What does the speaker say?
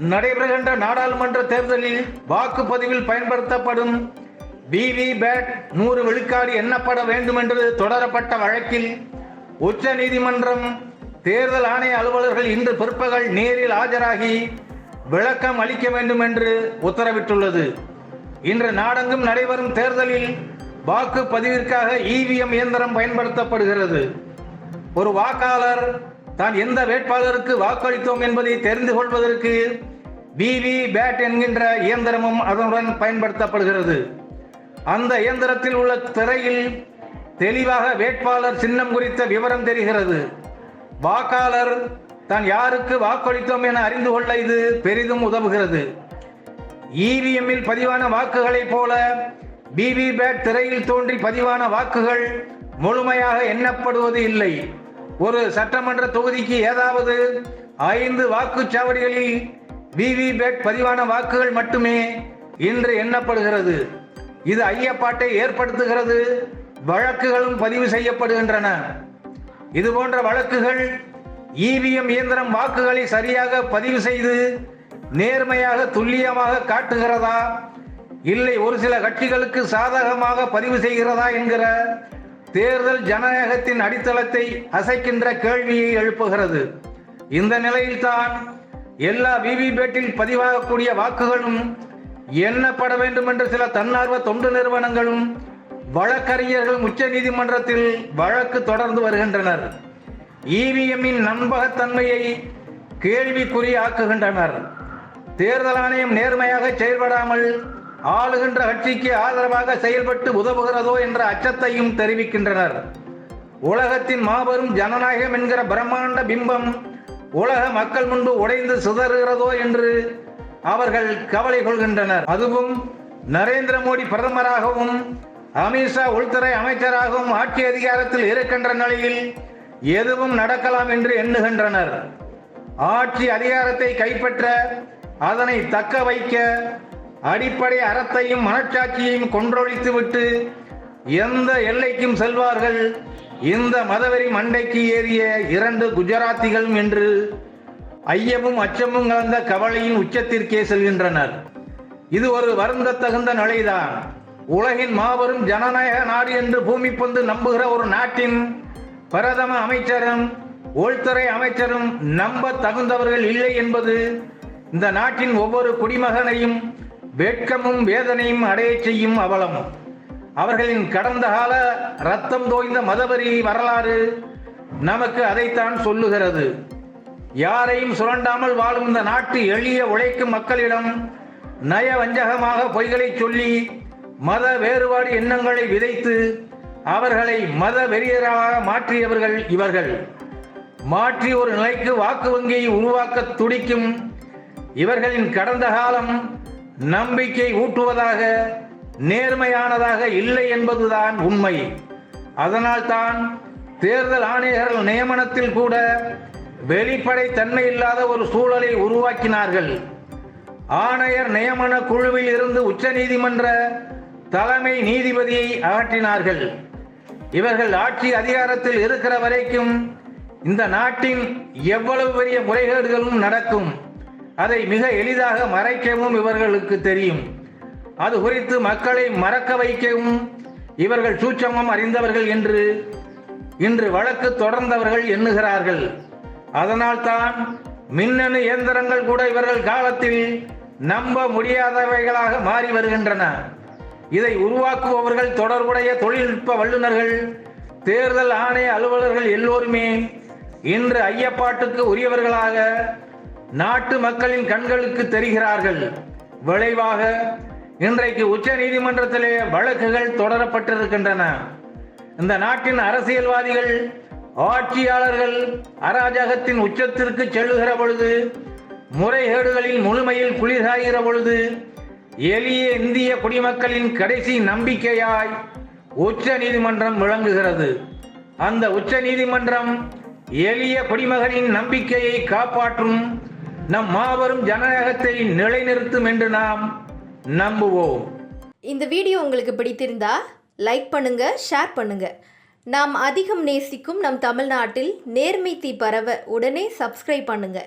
நடைபெறுகின்ற நாடாளுமன்ற தேர்தலில் வாக்குப்பதிவில் பயன்படுத்தப்படும் விவி பேட் நூறு விழுக்காடு எண்ணப்பட வேண்டும் என்று தொடரப்பட்ட வழக்கில் உச்ச நீதிமன்றம் தேர்தல் ஆணைய அலுவலர்கள் இன்று பிற்பகல் நேரில் ஆஜராகி விளக்கம் அளிக்க வேண்டும் என்று உத்தரவிட்டுள்ளது. இன்று நாடெங்கும் நடைபெறும் தேர்தலில் வாக்குப்பதிவிற்காக இவிஎம் இயந்திரம் பயன்படுத்தப்படுகிறது. ஒரு வாக்காளர் தான் எந்த வேட்பாளருக்கு வாக்களித்தோம் என்பதை தெரிந்து கொள்வதற்கு விவி பேட் என்கின்ற இயந்திரமும் அதனுடன் பயன்படுத்தப்படுகிறது. அந்த இயந்திரத்தில் உள்ள திரையில் தெளிவாக வேட்பாளர் சின்னம் குறித்த விவரம் தெரிகிறது. வாக்காளர் தான் யாருக்கு வாக்களித்தோம் என அறிந்து கொள்ள இது பெரிதும் உதவுகிறது. இவிஎம்மில் பதிவான வாக்குகளைப் போல பிவி பேட் திரையில் தோன்றி பதிவான வாக்குகள் முழுமையாக எண்ணப்படுவது இல்லை. ஒரு சட்டமன்ற தொகுதிக்கு ஏதாவது ஐந்து வாக்குச்சாவடிகளில் விவிபேட் பதிவான வாக்குகள் மட்டுமே இன்று எண்ணப்படுகிறது. இது ஐயப்பாட்டை ஏற்படுத்துகிறது வழக்குகளும் பதிவு செய்யப்படுகின்றன. இது போன்ற வழக்குகள் இவிஎம் இயந்திரம் வாக்குகளை சரியாக பதிவு செய்து நேர்மையாக துல்லியமாக காட்டுகிறதா? இல்லை ஒரு சில கட்சிகளுக்கு சாதகமாக பதிவு செய்கிறதா என்கிற தேர்தல் ஜனநாயகத்தின் அடித்தளத்தை அசைக்கின்ற கேள்வியை எழுப்புகிறது. இந்த நிலையில்தான் எல்லா விவிபேட்டில் பதிவாகக்கூடிய வாக்குகளும் எண்ணப்பட வேண்டும் என்று சில தன்னார்வ தொண்டு நிறுவனங்களும் வழக்கறிஞர்கள் உச்ச நீதிமன்றத்தில் வழக்கு தொடர்ந்து வருகின்றனர். இவிஎம்மின் நம்பகத்தன்மையை கேள்விக்குறியாக்குகின்றனர். தேர்தல் ஆணையம் நேர்மையாக செயல்படாமல் ஆளுகின்ற கட்சிக்கு ஆதரவாக செயல்பட்டு உதவுகிறதோ என்ற அச்சத்தையும் தெரிவிக்கின்றனர். உலகத்தின் மாபெரும் ஜனநாயகம் என்கிற பிரம்மாண்ட பிம்பம் உலக மக்கள் முன்பு உடைந்து சிதறுகிறதோ என்று அவர்கள் கவலை கொள்கின்றனர். அதுவும் நரேந்திர மோடி பிரதமராகவும் அமித்ஷா உள்துறை அமைச்சராகவும் ஆட்சி அதிகாரத்தில் இருக்கின்ற நிலையில் எதுவும் நடக்கலாம் என்று எண்ணுகின்றனர். ஆட்சி அதிகாரத்தை கைப்பற்ற அதனை தக்க வைக்க அடிப்படை அறத்தையும் மனச்சாட்சியையும் கொன்றொழித்துவிட்டு எந்த எல்லைக்கும் செல்வார்கள் இந்த மதவெறி மண்டைக்கு ஏறிய இரண்டு குஜராத்திகளும் என்று ஐயமும் அச்சமும் கலந்த கவலையின் உச்சத்திற்கே செல்கின்றனர். இது ஒரு வருந்த தகுந்த நிலைதான். உலகின் மாபெரும் ஜனநாயக நாடு என்று பூமி பந்து நம்புகிற ஒரு நாட்டின் பிரதம அமைச்சரும் உள்துறை அமைச்சரும் நம்ப தகுந்தவர்கள் இல்லை என்பது இந்த நாட்டின் ஒவ்வொரு குடிமகனையும் வேட்கமும் வேதனையும் அடையச் செய்யும் அவலம். அவர்களின் கடந்த கால ரத்தம் தோய்ந்த மதவரி வரலாறு நமக்கு அதைத்தான் சொல்லுகிறது. யாரையும் சுரண்டாமல் வாழும் இந்த நாட்டு எளிய உழைக்கும் மக்களிடம் நய வஞ்சகமாக பொய்களை சொல்லி மத வேறுபாடு எண்ணங்களை விதைத்து அவர்களை மத வெறியராக மாற்றியவர்கள் இவர்கள். மாற்றி ஒரு நிலைக்கு வாக்கு வங்கியை உருவாக்க துடிக்கும் இவர்களின் கடந்த காலம் நம்பிக்கை ஊட்டுவதாக நேர்மையானதாக இல்லை என்பதுதான் உண்மை. அதனால்தான் தேர்தல் ஆணையர்கள் நியமனத்தில் கூட வெளிப்படை தன்மை இல்லாத ஒரு சூழலை உருவாக்கினார்கள். ஆணையர் நியமன குழுவில் இருந்து உச்ச நீதிமன்ற தலைமை நீதிபதியை அகற்றினார்கள். இவர்கள் ஆட்சி அதிகாரத்தில் இருக்கிற வரைக்கும் இந்த நாட்டின் எவ்வளவு பெரிய முறைகேடுகளும் நடக்கும். அதை மிக எளிதாக மறைக்கவும் இவர்களுக்கு தெரியும். அது குறித்து மக்களை மறக்க வைக்கவும் இவர்கள் சூட்சமம் அறிந்தவர்கள் என்று இன்று வழக்கு தொடர்ந்தவர்கள் எண்ணுகிறார்கள். அதனால்தான் மின்னணு இயந்திரங்கள் கூட இவர்கள் காலத்தில் நம்ப முடியாதவைகளாக மாறி வருகின்றன. இதை உருவாக்குபவர்கள் தொடர்புடைய தொழில்நுட்ப வல்லுநர்கள் தேர்தல் ஆணைய அலுவலர்கள் எல்லோருமே இன்று ஐயப்பாட்டுக்கு உரியவர்களாக நாட்டு மக்களின் கண்களுக்கு தெரிகிறார்கள். விளைவாக இன்றைக்கு உச்ச நீதிமன்றத்திலே வழக்குகள் தொடரப்பட்டிருக்கின்றன. இந்த நாட்டின் அரசியல்வாதிகள் ஆட்சியாளர்கள் அராஜகத்தின் உச்சத்திற்கு செல்லுகிற பொழுது முறைகேடுகளின் முழுமையில் குளிர்காகிற பொழுது எளிய இந்திய குடிமக்களின் கடைசி நம்பிக்கையாய் உச்ச நீதிமன்றம் விளங்குகிறது. அந்த உச்ச நீதிமன்றம் எளிய குடிமகனின் நம்பிக்கையை காப்பாற்றும் நம் மாபெரும் ஜனநாயகத்தை நிலைநிறுத்தும் என்று நாம் நம்புவோம். இந்த வீடியோ உங்களுக்கு பிடித்திருந்தா லைக் பண்ணுங்க ஷேர் பண்ணுங்க. நாம் அதிகம் நேசிக்கும் நம் தமிழ்நாட்டில் நேர்மை தீ பரவ உடனே சப்ஸ்கிரைப் பண்ணுங்க.